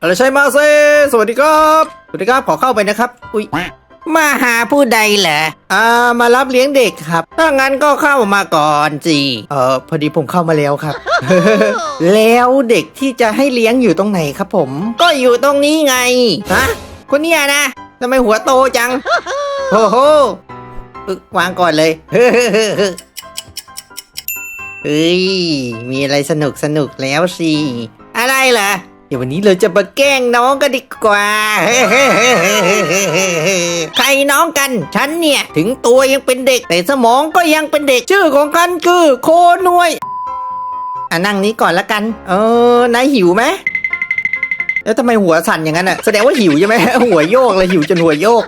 อะไรใช่มาเซสวัสดีครับสวัสดีครับขอเข้าไปนะครับ อุ้ยมาหาผู้ใดเหรออ่ามารับเลี้ยงเด็กครับ ถ้างั้นก็เข้ามาก่อนสิเออพอดีผมเข้ามาแล้วครับ แล้วเด็กที่จะให้เลี้ยงอยู่ตรงไหนครับผม ก็อยู่ตรงนี้ไงฮะคนเนี้ยนะทำไมหัวโตจังโอ้โหอึ๊ะวางก่อนเลยเฮ้ยมีอะไรสนุกสนุกแล้วสิอะไรเหรอ เดี๋ยววันนี้เราจะมาแกล้งน้องกันดีกว่า ใครน้องกัน ฉันเนี่ย ถึงตัวยังเป็นเด็ก แต่สมองก็ยังเป็นเด็ก ชื่อของกันคือโคหนวย อะนั่งนี้ก่อนละกัน เออนายหิวไหมแล้วทำไมหัวสั่นอย่างนั้นอะ แสดงว่าหิวใช่ไหม หัวโยกเลยหิวจนหัวโยก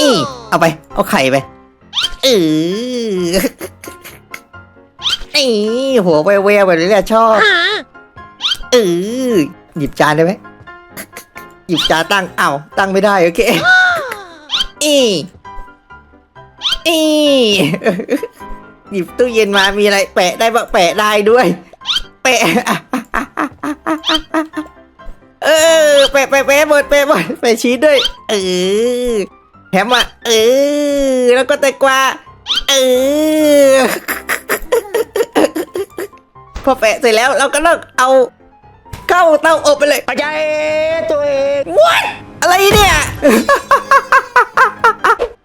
อีเอาไป เอาไข่ไป เออนี่หัวแววๆแบบนี้แหละชอบ เออ หยิบจานได้ไหมหยิบจานตั้งเอ้าตั้งไม่ได้โอเคอีอีหยิบตู้เย็นมามีอะไร แปะได้ปะแปะได้ด้วย แปะเออแปะแปะแปะหมดแปะหมดแปะชีสด้วย เออแถมอะเออแล้วก็แตงกวาเออพอแปะเสร็จแล้วเราก็เลิกเอา เข้าเตาอบไปเลยปัจจัยตัวเอง What อะไรเนี่ย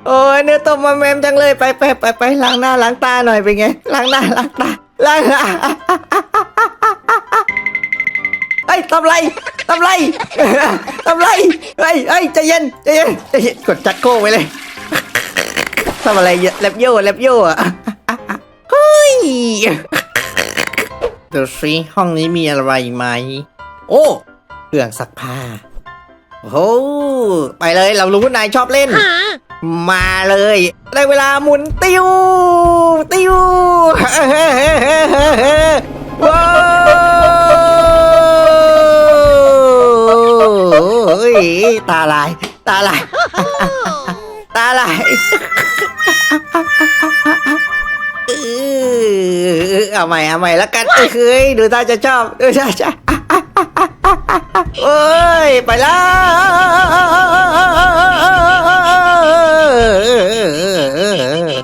โอ้ยเนื้อต้มมาแมมจังเลยไปไปไปไปล้างหน้าล้างตาหน่อยเป็นไงล้างหน้าล้างตาล้างหน้าเฮ้ยทำไรทำไรทำไรเฮ้ยเฮ้ยใจเย็นใจเย็นใจเย็นกดจักโก้ไว้เลยทำอะไรแลบโย่แลบโย่อะเฮ้ยดูสิห้องนี้มีอะไรไหม โอ้เครื่องซักผ้าโอ้โหไปเลยเรารู้นายชอบเล่น มาเลย ได้เวลาหมุนติ้วติ้วว้าวเฮ้ยตาลาย ตาลาย ตาลายเออเอาใหม่เอาใหม่แล้วกันเฮ้ยดูท่าจะชอบดูท่าจะ โอ้ย ไปแล้ว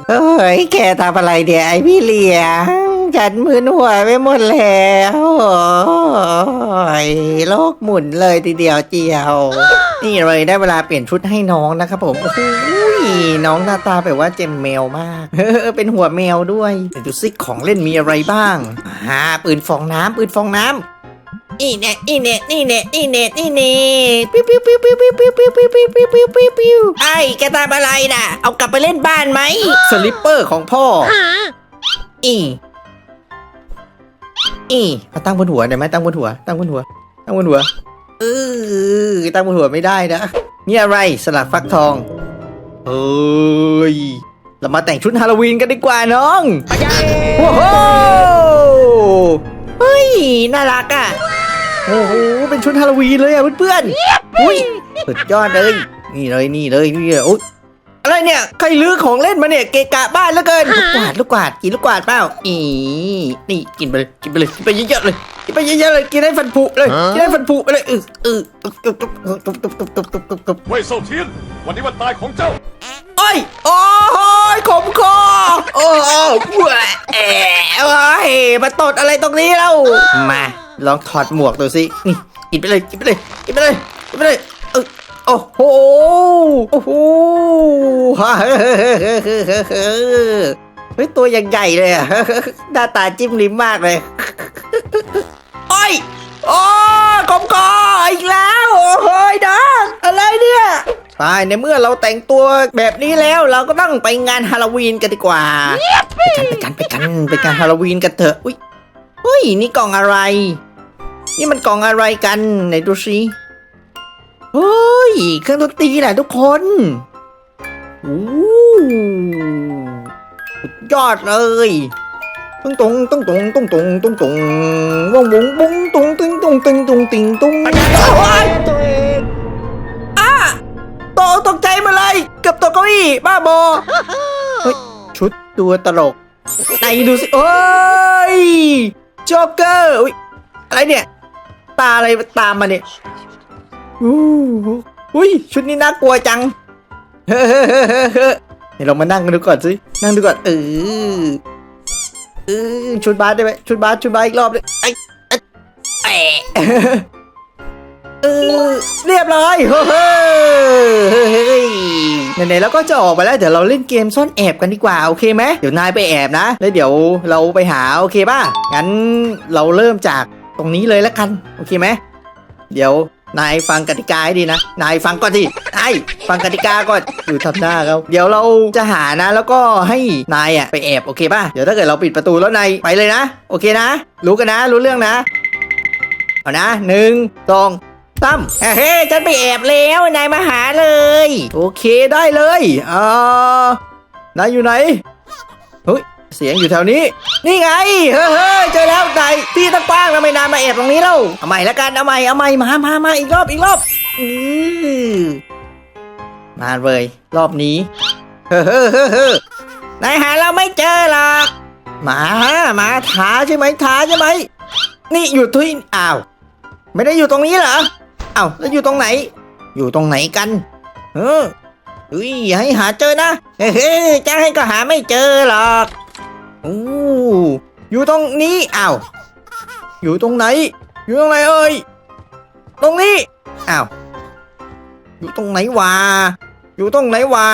เฮ้ยแกทำอะไรเดี๋ยวไอพี่เหลียงฉันมึนหัวไปหมดแล้วโอยโลกหมุนเลยทีเดียวเจียว นี่เลยได้เวลาเปลี่ยนชุดให้น้องนะครับผมโอ้โหน้องหน้าตาแบบว่าเจมแมวมาก เป็นหัวแมวด้วยดูซิของเล่นมีอะไรบ้างอ่าปืนฟองน้ำปืนฟองน้ำ อีเน่อีเน่นี่เน่อีเน่นี่เน่ปิ้วปิ้วปิ้วปิ้วปิ้วปิ้วปิ้วปิ้วปิ้วปิ้วปิ้วปิ้วปิ้วไอ้แกทำอะไรน่ะ เอากลับไปเล่นบ้านไหมสลิปเปอร์ของพ่อ อีอีเอาตั้งบนหัวได้ไหมตั้งบนหัว ตั้งบนหัว ตั้งบนหัวเออตั้งบนหัวไม่ได้นะนี่อะไรสลัดฟักทองเฮ้ยเรามาแต่งชุดฮาโลวีนกันดีกว่าน้องโอ้โหเฮ้ย น่ารักอะ โอ้โหเป็นชุดฮาโลวีนเลยอะเพื่อนๆอุ้ยสุดยอดเลยนี่เลยนี่เลยนี่เลยอุ้ยอะไรเนี่ยใครลื้อของเล่นมาเนี่ยเกะกะบ้านแล้วเกินลูกกวาดลูกกวาดกินลูกกวาดเปล่าอีนี่กินไปเลยกินไปเลยกินไปเยอะๆเลยกินไปเยอะๆเลยกินให้ฟันผุเลยกินให้ฟันผุไปเลยเออเออเว่ยเซาเทียนวันนี้วันตายของเจ้าโอ้ยโอ้ยขมคอโอ้โหเอ๋อมาตดอะไรตรงนี้เล่ามา ลองถอดหมวกดูสินี่กินไปเลยกินไปเลยกินไปเลยกินไปเลยเออโอ้โหโอ้โหเฮ้ยตัวยังใหญ่เลยอะหน้าตาจิ้มลิ้มมากเลยโอ้ยโอ้ยขมคออีกแล้วโอ้โหนะอะไรเนี่ยตายในเมื่อเราแต่งตัวแบบนี้แล้วเราก็ต้องไปงานฮาโลวีนกันดีกว่า ไปกันไปกันไปกันไปงานฮาโลวีนกันเถอะอุ้ย เฮ้ย นี่กล่องอะไร นี่มันกล่องอะไรกัน ไหนดูสิเฮ้ย เครื่องดนตรีแหละทุกคนโอ้ยอดเลยตุ้งตงตุ้งตงตุ้งตงตุ้งตงวงวงบุ้งตุงตึงตุงตึงตุงติงตุงตัวเองอะตกตกใจมาเลยเกือบตกเก้าอี้บ้าบอเฮ้ยชุดตัวตลกไหนดูสิโอ้ย โจ๊กเกอร์อุ๊ยอะไรเนี่ย ตาอะไรตามมาเนี่ยอู้หูอุ้ยชุดนี้น่ากลัวจัง เฮ้ยเดี๋ยวเรามานั่งกันดูก่อนสิ นั่งดูก่อน เออเออชุดบาสได้ไหมชุดบาสชุดบาสอีกรอบเลยไอ้ไอ้แอเออเรียบร้อยเฮ้ย ไหนๆเราก็จะออกไปแล้วเดี๋ยวเราเล่นเกมซ่อนแอบกันดีกว่าโอเคไหมเดี๋ยวนายไปแอบนะ แล้วเดี๋ยวเราไปหาโอเคป่ะงั้นเราเริ่มจากตรงนี้เลยแล้วกันโอเคไหมเดี๋ยวนายฟังกติกาให้ดีนะ นายฟังก่อนดิไอ้ฟังกติกาก่อนดูทำหน้าเขาเดี๋ยวเราจะหานะ แล้วก็ให้นายอะไปแอบโอเคป่ะ เดี๋ยวถ้าเกิดเราปิดประตูแล้วนายไปเลยนะ โอเคนะ รู้กันนะ รู้เรื่องนะ เอานะหนึ่งสอง สามเฮ้ฉันไปแอบแล้วนายมาหาเลย โอเคได้เลยอ่านายอยู่ไหนเฮ้ยเสียงอยู่แถวนี้ นี่ไง เฮ้ยเจอแล้วนายที่ตั้งกว้างทำไมนายมาแอบตรงนี้เล่าเอาใหม่ละกันเอาใหม่เอาใหม่มามามาอีกรอบอีกรอบอือมาเลยรอบนี้ เฮ้เฮ้ยเฮ้ยเฮ้ยนายหาเราไม่เจอหรอกมามาท้าใช่ไหมท้าใช่ไหมนี่อยู่ที่อ้าว ไม่ได้อยู่ตรงนี้เหรอ เอ้าแล้วอยู่ตรงไหน อยู่ตรงไหนกันเอออุ้ยอย่าให้หาเจอนะเฮ้ยจะให้ก็หาไม่เจอหรอกอู้อยู่ตรงนี้อ้าวอยู่ตรงไหน อยู่ตรงไหนเอ่ยตรงนี้อ้าวอยู่ตรงไหนวะอยู่ตรงไหนวะ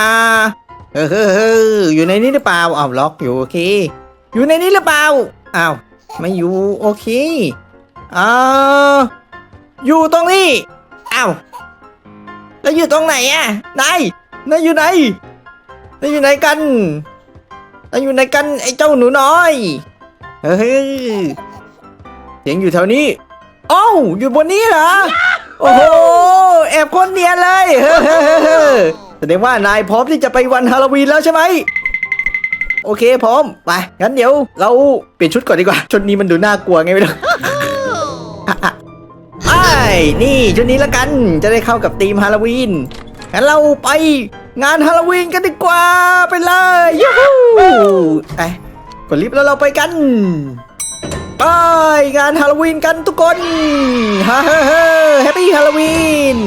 เฮ้ยเฮ้ยเฮ้ยอยู่ในนี้หรือเปล่าอ้าวล็อกอยู่โอเค อยู่ในนี้หรือเปล่าอ้าวไม่อยู่โอเคอ่า อยู่ตรงนี้ อ้าว แล้วอยู่ตรงไหนอะนาย นายอยู่ไหน นายอยู่ไหนกัน นายอยู่ไหนกันไอ้เจ้าหนูน้อย เฮ้ย เสียงอยู่แถวนี้อ้าวอยู่บนนี้เหรอ โอ้โห แอบคนเนียนเลยเฮ้ยแสดงว่านายพร้อมที่จะไปวันฮาโลวีนแล้วใช่ไหมโอเคพร้อม ไป งั้นเดี๋ยวเราเปลี่ยนชุดก่อนดีกว่า ชุดนี้มันดูน่ากลัวไงไม่รู้ นี่ชุดนี้ละกันจะได้เข้ากับธีมฮาโลวีนงั้นเราไปงานฮาโลวีนกันดีกว่าไปเลยยูฮูไปกดลิฟต์แล้วเราไปกันไปงานฮาโลวีนกันทุกคนฮ่าฮ่าฮ่าแฮปปี้ฮาโลวีน